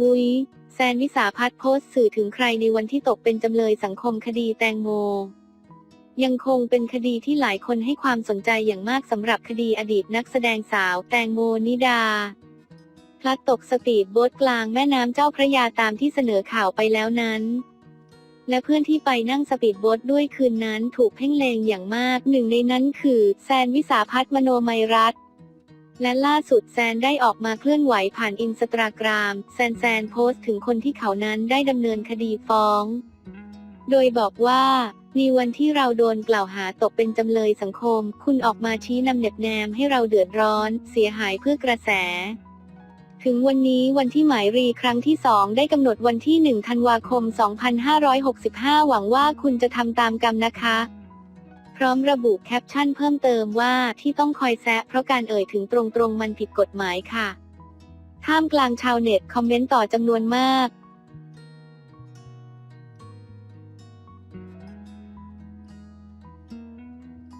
อุ้ยแซนวิสาพัฒน์โพสต์สื่อถึงใครในวันที่ตกเป็นจำเลยสังคมคดีแตงโม ยังคงเป็นคดีที่หลายคนให้ความสนใจอย่างมากสำหรับคดีอดีตนักแสดงสาวแตงโมนิดา พลัดตกสปีดโบ๊ทกลางแม่น้ำเจ้าพระยาตามที่เสนอข่าวไปแล้วนั้น และเพื่อนที่ไปนั่งสปีดโบ๊ทด้วยคืนนั้นถูกเพ่งเลงอย่างมากหนึ่งในนั้นคือ แซนวิสาพัฒน์มโนมัยรัตน์ และล่าสุดแซนได้ออกมาเคลื่อนไหวผ่านอินสตาแกรมแซนแซนโพสต์ถึงคนที่เขานั้นได้ดำเนินคดีฟ้อง โดยบอกว่าในวันที่เราโดนกล่าวหาตกเป็นจำเลยสังคม คุณออกมาชี้นำเหน็บแนมให้เราเดือดร้อน เสียหายเพื่อกระแส ถึงวันนี้วันที่หมายรีครั้งที่ 2 ได้กำหนดวันที่ 1 ธันวาคม 2565 หวังว่าคุณจะทำตามกรรมนะคะ พร้อมระบุแคปชั่นเพิ่มเติมว่าที่ต้องคอยแซะเพราะการเอ่ยถึงตรงๆมันผิดกฎหมายค่ะ ท่ามกลางชาวเน็ตคอมเมนต์ต่อจำนวนมาก